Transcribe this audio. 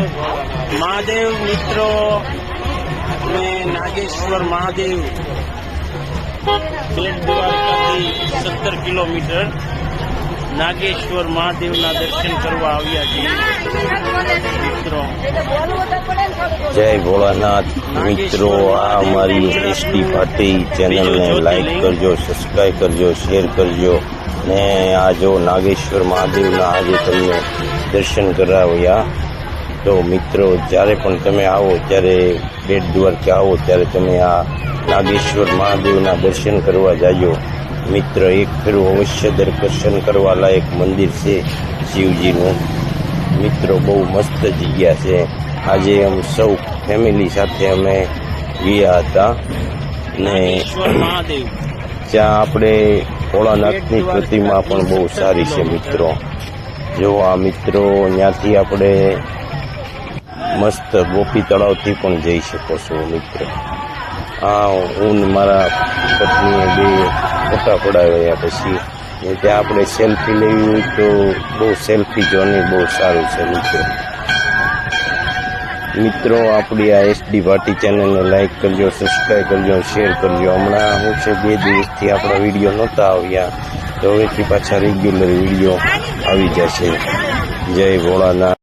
મહાદેવ મિત્રો અને નાગેશ્વર મહાદેવ બેટ દ્વારકાથી સત્તર કિલોમીટર નાગેશ્વર મહાદેવના દર્શન કરવા આવ્યા છીએ મિત્રો જય ભોળાનાથ મિત્રો આ અમારી એસડી પાર્ટી ચેનલને લાઈક કરજો સબસ્ક્રાઈબ કરજો શેર કરજો ને આ જો નાગેશ્વર મહાદેવના આજે તમને દર્શન કરાવ્યા તો મિત્રો જ્યારે પણ તમે આવો ત્યારે બેટ દ્વારકા આવો ત્યારે તમે આ નાગેશ્વર મહાદેવના દર્શન કરવા જાજો. મિત્ર એક ફેરું અવશ્ય દર્શન કરવા લાયક મંદિર છે શિવજીનું. મિત્રો બહુ મસ્ત જગ્યા છે. આજે અમે સૌ ફેમિલી સાથે અમે ગયા હતા. ને ત્યાં આપણે ભોળાનાથની પ્રતિમા પણ બહુ સારી છે મિત્રો. જો આ મિત્રો ત્યાંથી આપણે મસ્ત ગોપી તળાવથી પણ જઈ શકો છો, મિત્રો. આ હું મારા પત્નીએ બે ફોટા પડાવ્યા પછી ને ત્યાં આપણે સેલ્ફી લેવી હોય તો બહુ સેલ્ફી જોવાની બહુ સારું છે, મિત્રો. મિત્રો, આપણી આ એસડી ભાટી ચેનલને લાઈક કરજો સબસ્ક્રાઈબ કરજો શેર કરજો. હમણાં હું છે બે દિવસથી આપણા વીડિયો નહોતા આવ્યા, તો હવેથી પાછા રેગ્યુલર વીડિયો આવી જશે. જય ભોળાનાથ.